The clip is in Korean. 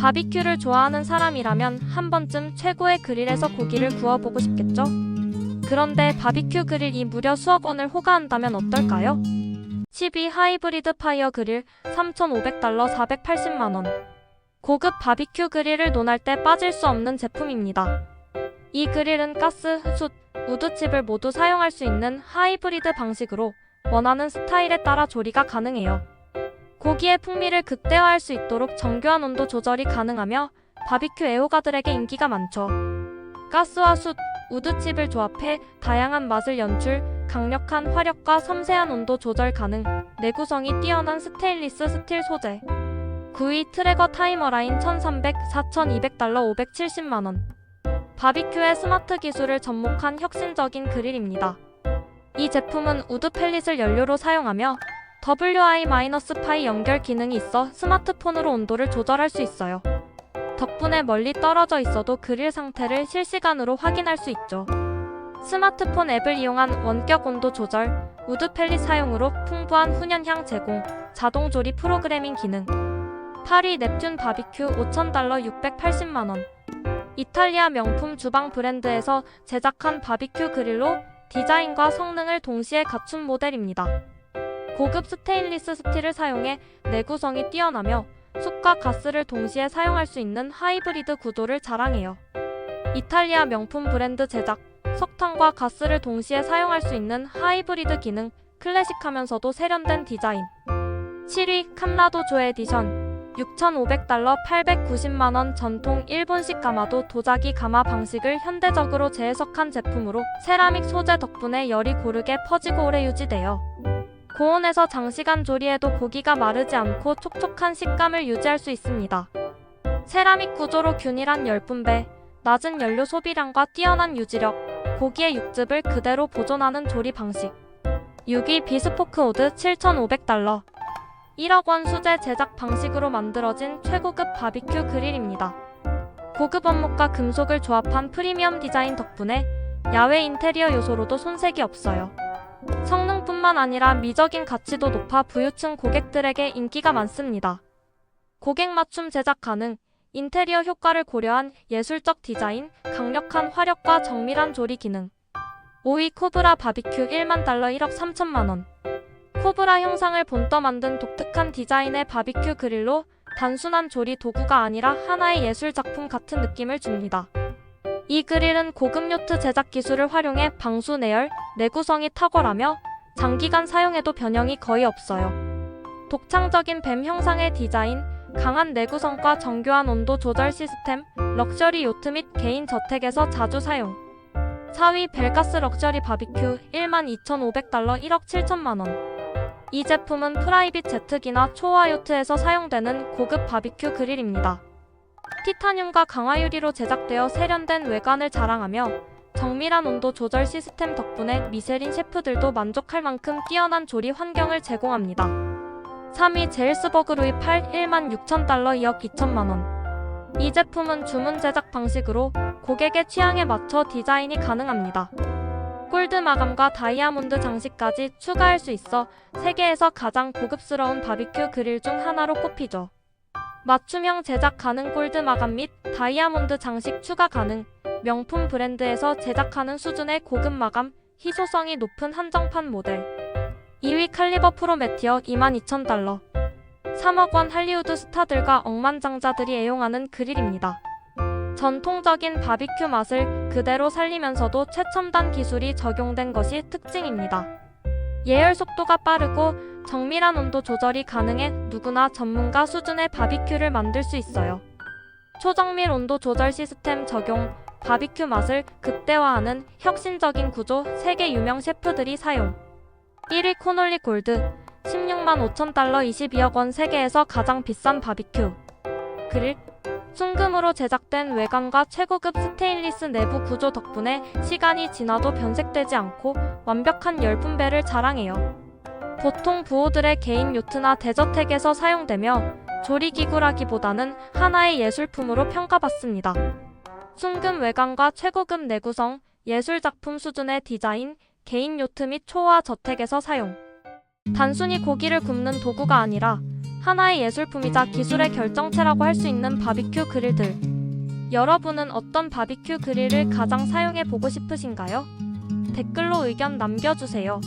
바비큐를 좋아하는 사람이라면 한 번쯤 최고의 그릴에서 고기를 구워보고 싶겠죠? 그런데 바비큐 그릴이 무려 수억 원을 호가한다면 어떨까요? 12 하이브리드 파이어 그릴 3,500달러 480만원. 고급 바비큐 그릴을 논할 때 빠질 수 없는 제품입니다. 이 그릴은 가스, 숯, 우드칩을 모두 사용할 수 있는 하이브리드 방식으로 원하는 스타일에 따라 조리가 가능해요. 고기의 풍미를 극대화할 수 있도록 정교한 온도 조절이 가능하며 바비큐 애호가들에게 인기가 많죠. 가스와 숯, 우드칩을 조합해 다양한 맛을 연출, 강력한 화력과 섬세한 온도 조절 가능, 내구성이 뛰어난 스테인리스 스틸 소재. 9위 트레거 타이머 라인 1300, 4200달러 570만원. 바비큐의 스마트 기술을 접목한 혁신적인 그릴입니다. 이 제품은 우드 펠릿을 연료로 사용하며 WI-파이 연결 기능이 있어 스마트폰으로 온도를 조절할 수 있어요. 덕분에 멀리 떨어져 있어도 그릴 상태를 실시간으로 확인할 수 있죠. 스마트폰 앱을 이용한 원격 온도 조절, 우드 펠릿 사용으로 풍부한 훈연향 제공, 자동 조리 프로그래밍 기능. 8위 넵튠 바비큐 5,000달러 680만원. 이탈리아 명품 주방 브랜드에서 제작한 바비큐 그릴로 디자인과 성능을 동시에 갖춘 모델입니다. 고급 스테인리스 스틸을 사용해 내구성이 뛰어나며 숯과 가스를 동시에 사용할 수 있는 하이브리드 구조를 자랑해요. 이탈리아 명품 브랜드 제작, 석탄과 가스를 동시에 사용할 수 있는 하이브리드 기능, 클래식하면서도 세련된 디자인. 7위 캄라도 조 에디션 6,500달러 890만원 전통 일본식 가마도 도자기 가마 방식을 현대적으로 재해석한 제품으로 세라믹 소재 덕분에 열이 고르게 퍼지고 오래 유지돼요. 고온에서 장시간 조리해도 고기가 마르지 않고 촉촉한 식감을 유지할 수 있습니다. 세라믹 구조로 균일한 열분배, 낮은 연료 소비량과 뛰어난 유지력, 고기의 육즙을 그대로 보존하는 조리 방식. 6위 비스포크 오드 7,500달러. 1억 원 수제 제작 방식으로 만들어진 최고급 바비큐 그릴입니다. 고급 원목과 금속을 조합한 프리미엄 디자인 덕분에 야외 인테리어 요소로도 손색이 없어요. 성능 뿐만 아니라 미적인 가치도 높아 부유층 고객들에게 인기가 많습니다. 고객 맞춤 제작 가능, 인테리어 효과를 고려한 예술적 디자인, 강력한 화력과 정밀한 조리 기능. 5위 코브라 바비큐 1만 달러 1억 3천만 원. 코브라 형상을 본떠 만든 독특한 디자인의 바비큐 그릴로 단순한 조리 도구가 아니라 하나의 예술 작품 같은 느낌을 줍니다. 이 그릴은 고급 요트 제작 기술을 활용해 방수 내열, 내구성이 탁월하며 장기간 사용해도 변형이 거의 없어요. 독창적인 뱀 형상의 디자인, 강한 내구성과 정교한 온도 조절 시스템, 럭셔리 요트 및 개인 저택에서 자주 사용. 4위 벨가스 럭셔리 바비큐 12,500달러 1억 7천만 원. 이 제품은 프라이빗 제트기나 초호화 요트에서 사용되는 고급 바비큐 그릴입니다. 티타늄과 강화 유리로 제작되어 세련된 외관을 자랑하며 정밀한 온도 조절 시스템 덕분에 미쉐린 셰프들도 만족할 만큼 뛰어난 조리 환경을 제공합니다. 3위 제일스버그 루이 8 1만 6천 달러 2억 2천만 원. 이 제품은 주문 제작 방식으로 고객의 취향에 맞춰 디자인이 가능합니다. 골드 마감과 다이아몬드 장식까지 추가할 수 있어 세계에서 가장 고급스러운 바비큐 그릴 중 하나로 꼽히죠. 맞춤형 제작 가능 골드 마감 및 다이아몬드 장식 추가 가능, 명품 브랜드에서 제작하는 수준의 고급 마감, 희소성이 높은 한정판 모델. 2위 칼리버 프로 매티어 22,000달러. 3억 원 할리우드 스타들과 억만장자들이 애용하는 그릴입니다. 전통적인 바비큐 맛을 그대로 살리면서도 최첨단 기술이 적용된 것이 특징입니다. 예열 속도가 빠르고 정밀한 온도 조절이 가능해 누구나 전문가 수준의 바비큐를 만들 수 있어요. 초정밀 온도 조절 시스템 적용, 바비큐 맛을 극대화하는 혁신적인 구조 세계 유명 셰프들이 사용. 1위 코놀리 골드 16만 5천 달러 22억 원 세계에서 가장 비싼 바비큐 그릴 순금으로 제작된 외관과 최고급 스테인리스 내부 구조 덕분에 시간이 지나도 변색되지 않고 완벽한 열분배를 자랑해요. 보통 부호들의 개인 요트나 대저택에서 사용되며 조리기구라기보다는 하나의 예술품으로 평가받습니다. 순금 외관과 최고급 내구성, 예술작품 수준의 디자인, 개인 요트 및 초호화 저택에서 사용. 단순히 고기를 굽는 도구가 아니라 하나의 예술품이자 기술의 결정체라고 할 수 있는 바비큐 그릴들. 여러분은 어떤 바비큐 그릴을 가장 사용해 보고 싶으신가요? 댓글로 의견 남겨주세요.